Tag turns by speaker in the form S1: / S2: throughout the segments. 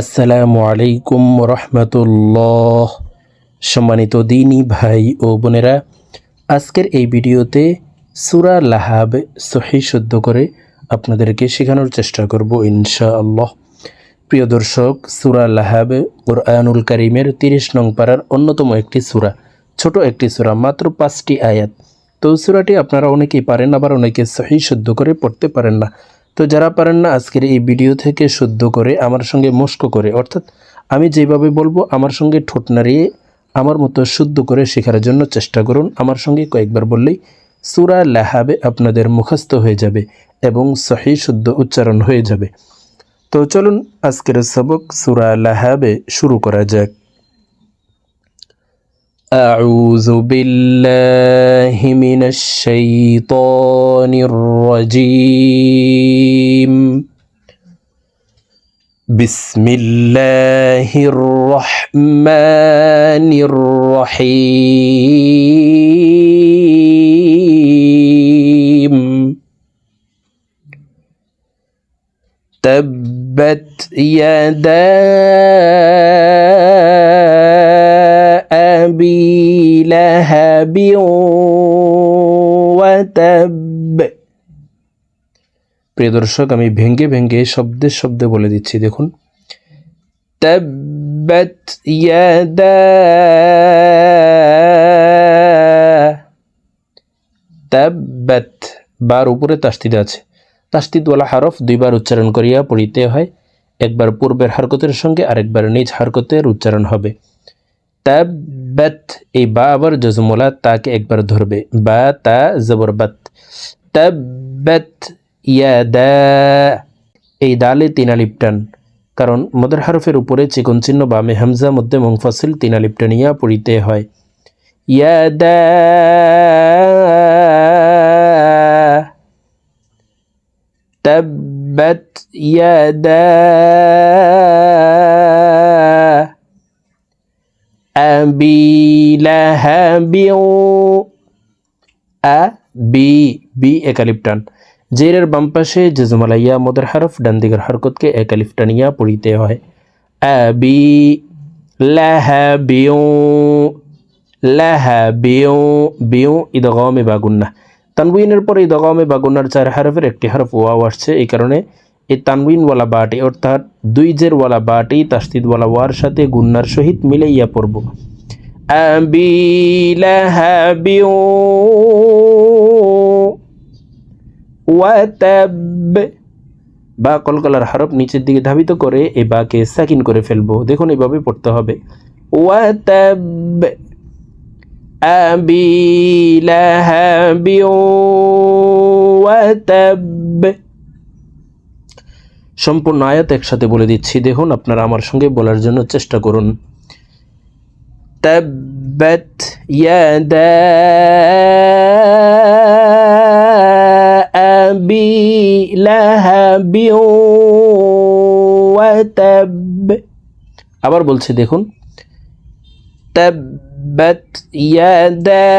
S1: আসসালামু আলাইকুম রহমতুল্লাহ সম্মানিত দিনী ভাই ও বোনেরা, আজকের এই ভিডিওতে সুরা লাহাব সহি শুদ্ধ করে আপনাদেরকে শেখানোর চেষ্টা করব ইনশাআল্লাহ। প্রিয় দর্শক, সুরা লাহাব কোরআনুল করিমের তিরিশ নং পাড়ার অন্যতম একটি সুরা, ছোট একটি সুরা, মাত্র পাঁচটি আয়াত। তো সুরাটি আপনারা অনেকেই পারেন, আবার অনেকে সহি শুদ্ধ করে পড়তে পারেন না। তো যারা পারেন না আজকের এই ভিডিও থেকে শুদ্ধ করে আমার সঙ্গে মস্ক করে, অর্থাৎ আমি যেভাবে বলব আমার সঙ্গে ঠোঁট নাড়িয়ে আমার মতো শুদ্ধ করে শেখার জন্য চেষ্টা করুন। আমার সঙ্গে কয়েকবার বললেই সুরা লাহাবে আপনাদের মুখস্থ হয়ে যাবে এবং সহি শুদ্ধ উচ্চারণ হয়ে যাবে। তো চলুন আজকের সবক সুরা লাহাবে শুরু করা যাক। أعوذ بالله من الشيطان الرجيم. بسم الله الرحمن الرحيم. تبت يدا لهب وتب প্রিয় দর্শক আমি ভেঙ্গে ভেঙ্গে শব্দে শব্দে বলে দিচ্ছি দেখুন تبت يدا তাব্বাত বার উপরে তাস্তিদ আছে তাস্তিদওয়ালা হারফ দুইবার উচ্চারণ করিয়া পড়িতে হয় একবার পূর্বের হারকতের সঙ্গে আরেকবার নিজ হারকতের উচ্চারণ হবে বাত এই বা আবার জজমলা তাকে একবার ধরবে বা তা জবর বাত তাব্বাত ইয়াদা এই দালে তিন আলিপ কারণ মদের হারফের উপরে চিকন চিহ্ন বা মেহামজা মধ্যে মুংফাসিল তিন আলিপ পড়িতে হয় ইয়াদা তাব্বাত ইয়াদা أبي لهب أبي বি একালিপ টান জেরের বাম পাশে জেজমালাইয়া মদের হারফ ডান দিকের হরকতকে একালিফ টানিয়া পড়িতে হয় আবি লাহাবিউ লাহাবিউ বিউ ইদগমে বাগুন্না তানবিনের পরে ইদগমে বাগুন্নার চার হারফের একটি হরফ ওয়াও আসছে এই কারণে এই তানবিনওয়ালা বাটি অর্থাৎ দুই জেরওয়ালা বাটি তাস্তিদওয়ালা ওয়ার সাথে গুন্নার সহিত মিলাইয়া পড়ব আবি লাহাবিউ ওয়াতাব বা কলকলার হরফ নিচের দিকে ধাবিত করে এই বাকে সাকিন করে ফেলব। দেখুন এভাবে পড়তে হবে। ওয়াতাব আবি লাহাবি ওয়াতাব সম্পূর্ণ আয়াত একসাথে বলে দিচ্ছি। দেখুন আপনারা আমার সঙ্গে বলার জন্য চেষ্টা করুন। تبت يدا أبي لهب وتب আবার বলছি দেখুন تبت يدا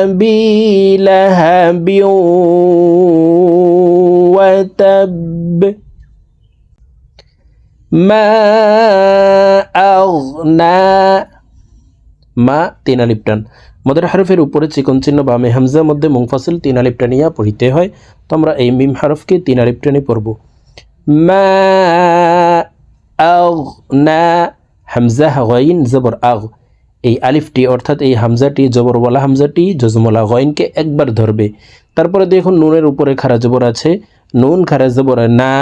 S1: أبي لهب وتب মা আগনা মা, তিন মদের হারফের উপরে চিকন চিহ্ন বামে হামজা মধ্যে মুংফাসিল তিন আলিপ টানিয়া পড়িতে হয়। তো আমরা এই মিম হারফকে তিন আলিপ টানি পড়ব। মা আগনা হামজা, গাইন, জবর, আগ। এই আলিফটি অর্থাৎ এই হামজাটি জবরওয়ালা হামজাটি জজমলা গয়নকে একবার ধরবে। তারপরে দেখুন নুনের উপরে খারা জবর আছে। নুন, খারা জবর, না,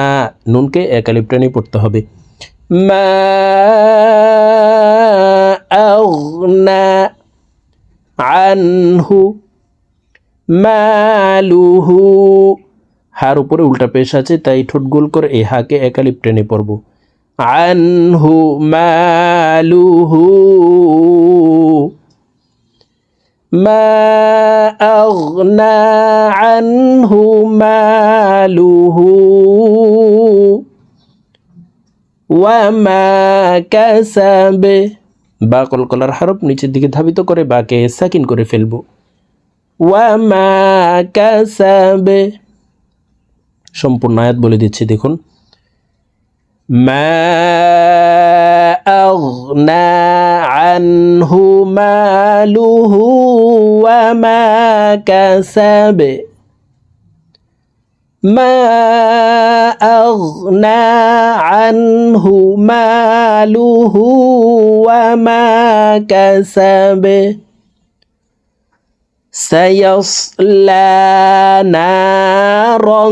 S1: নুনকে এক আলিপটানি পড়তে হবে। মা আগনা আনহু মালুহু হার উপরে উল্টা পেশ আছে তাই ঠোঁট গোল করে এই হাকে একালিপ টেনে পড়ব আনহু মালুহু ما أغنى عنه ماله وما كسب বা কলকলার হরফ নিচের দিকে ধাবিত করে বাকে সাকিন করে ফেলবো ওয়ামা কাসাবে সম্পূর্ণ আয়াত বলে দিচ্ছি দেখুন ما أغنى عنه ماله وما كسب ما أغنى عنه ماله وما كسب سيصلى نارا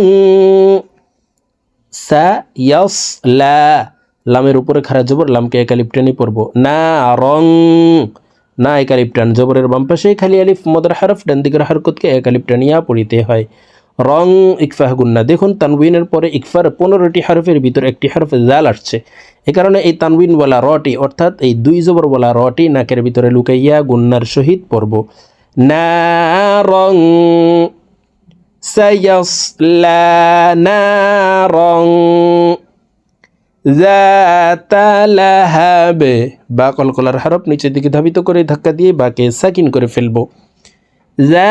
S1: সায়াসলা লামের উপরে খারা জবর লামকে একালিপটানি পড়বো না রং না একালিপটান জবরের বাম পাশে খালি আলিফ মদর হারফ ডান দিকের হারকতকে একালিপটানিয়া পড়িতে হয় রং ইকফাহ গুন্না দেখুন তানবিনের পরে ইকফার পনেরোটি হারফের ভিতর একটি হারফ জাল আসছে এ কারণে এই তানবিন বলা রটি অর্থাৎ এই দুই জবর বলা রটি নাকের ভিতরে লুকাইয়া গুন্নার সহিত পড়ব না রং سيصلى نارا ذات لهب বা কলকলার হরফ নিচের দিকে ধাবিত করে ধাক্কা দিয়ে বাকে সাকিন করে ফেলবো যা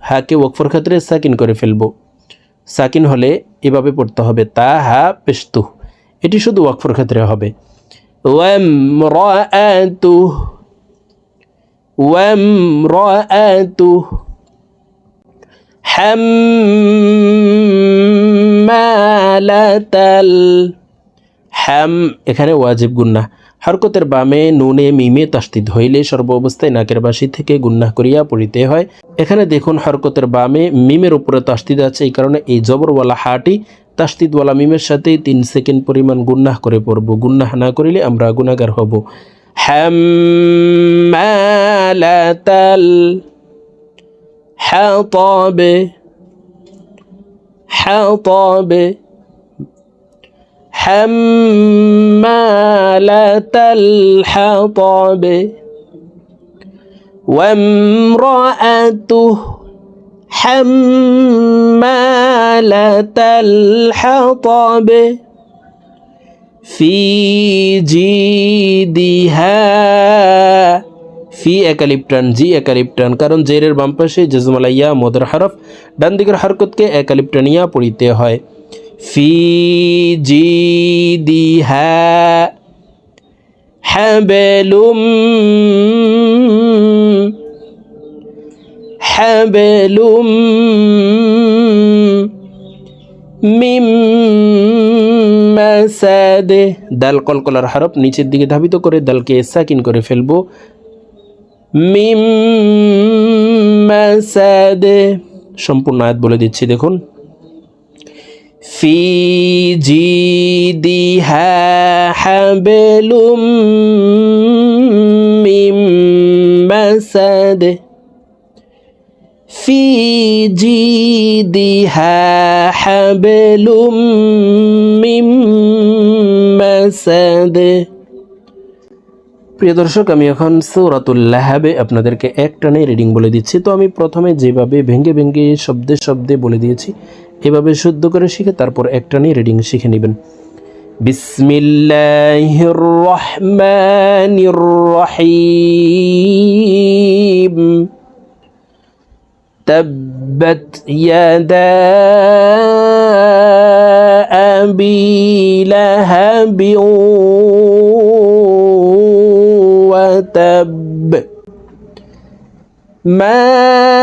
S1: হাকে ওয়াকফর ক্ষেত্রে সাকিন করে ফেলব। সাকিন হলে এভাবে পড়তে হবে তা হা পেস্তু এটি শুধু ওয়াকফর ক্ষেত্রে হবে। হাম, এখানে ওয়াজিব গুন্না হারকতের বামে, নুনে, মিমে তাস্তিদ হইলে সর্বাবস্থায় নাকের বাসি থেকে গুন্না করিয়া পড়িতে হয়। এখানে দেখুন, হরকতের বামে মিমের উপরে তাস্তিদ আছে, এই কারণে এই জবরওয়ালা হাটি তাস্তিদওয়ালা মিমের সাথে তিন সেকেন্ড পরিমাণ গুন্নাহ করে পড়ব। গুন্নাহ না করিলে আমরা গুণাগার হব। হ্যামালাতাল হ্যাঁ হ্যাঁ حمالة الحطب وامرأته حمالة الحطب في جيدها ফি একালিপটান জি একালিপটান কারণ জেরের বাম পাশে জজমালাইয়া মদর হরফ ডান দিকের হরকতকে একালিপটানিয়া পড়িতে হয় দি হ্যা হ্যাবেলুম হ্যাবেলুম মিম মাসাদে। দাল কলকলার হরফ নিচের দিকে ধাবিত করে দালকে সাকিন করে ফেলব। মিম সম্পূর্ণ আয়াত বলে দিচ্ছি, দেখুন। ফি জিদিহা হাবেলুম মিম মাসাদে في جيدها حبل من مسد প্রিয় দর্শক আমি এখন সৌরাতুল্লাহাবে আপনাদেরকে এক টানে রিডিং বলে দিচ্ছি তো আমি প্রথমে যেভাবে ভেঙ্গে ভেঙ্গে শব্দে শব্দে বলে দিয়েছি এভাবে শুদ্ধ করে শিখে তারপর এক টানে রিডিং শিখে নেবেন বিসমিল্লাহির রহমানির রহিম تبت يدا أبي لهب وتب ما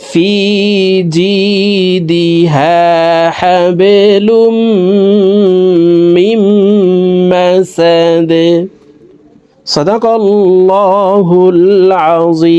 S1: في جيدها حبل من الحسد صدق الله العظيم.